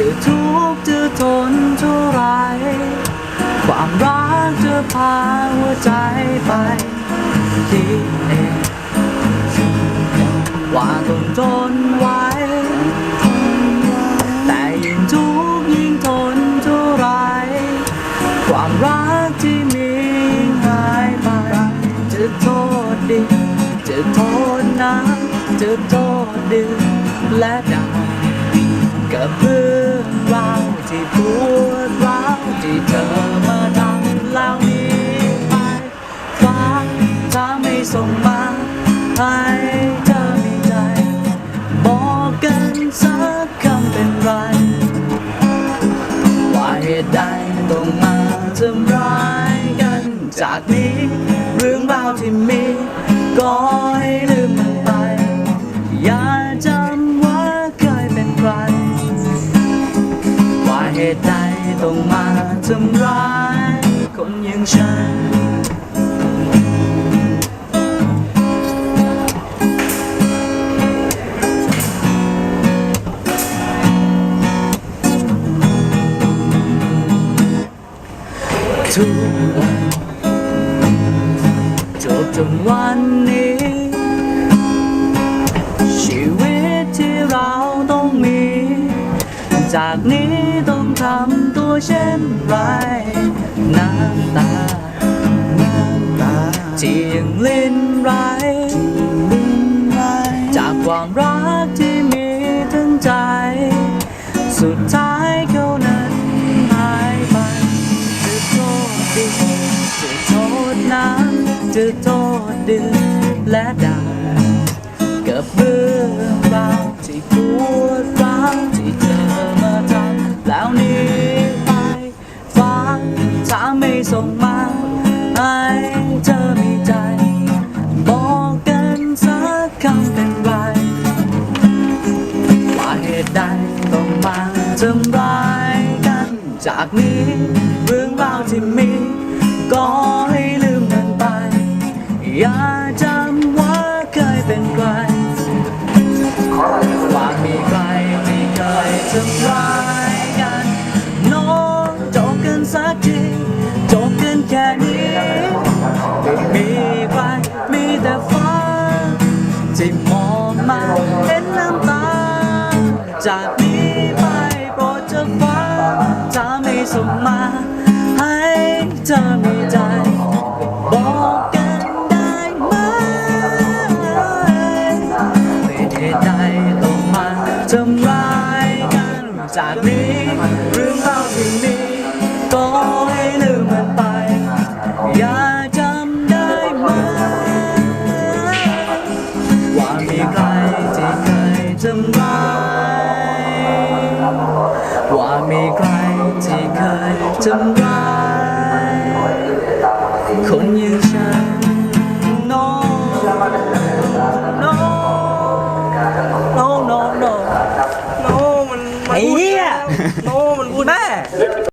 จะทุกข์จะทนเท่าไร ความรักจะพาหัวใจไปคิดเองว่าต้องทนไว้ แต่ยิ่งทุกข์ยิ่งทนเท่าไร ความรักที่มียิ่งหายไป จะโทษดินจะโทษน้ำจะโทษดินและดาว กับเรื่องราวที่ปวดร้าวที่เธอมาทำแล้วหนี้ไปฟ้าถ้าไม่ส่งมาให้เธอมีใจ บอกกันสักคำเป็นไร ว่าเหตุใดต้องมาทำร้ายกันจากนี้ เรื่องราวที่มีก็ให้ลืมมัน ต้องมาทำร้ายคนอย่างฉัน ทุกวันจบจนวันนี้ ชีวิตที่เราต้องมี จากนี้ต้องทำ เช่นไรน้ำตา น้ำตาที่ยังลิ้นไรจากความรักที่มีทั้งใจ สุดท้ายเขานั้นหายไปจะโทษดินจะโทษน้ำจะโทษดือนและดาวกับเรื่องราวที่ ไม่ส่งมาให้เธอมีใจ บอกกันสักคำเป็นไร ว่าเหตุใดต้องมาทำร้ายกัน จากนี้เรื่องราวที่มี ก็ให้ลืมมันไป อย่าจำว่าเคยเป็นใครว่ามีใครที่เคยทำร้ายกัน น้องจบกันสักที มาเห็นน้ำตา จากนี้ไปโปรดเธอฟังถ้าไม่ส่งมา ให้เธอมีใจ บอกกันได้ไหมเป็นเหตุใดต้องมาทำร้ายกัน จากนี้เรื่องราวที่มี มีใครที่เคยทำร้ายว่ามีใครที่เคยทำร้าย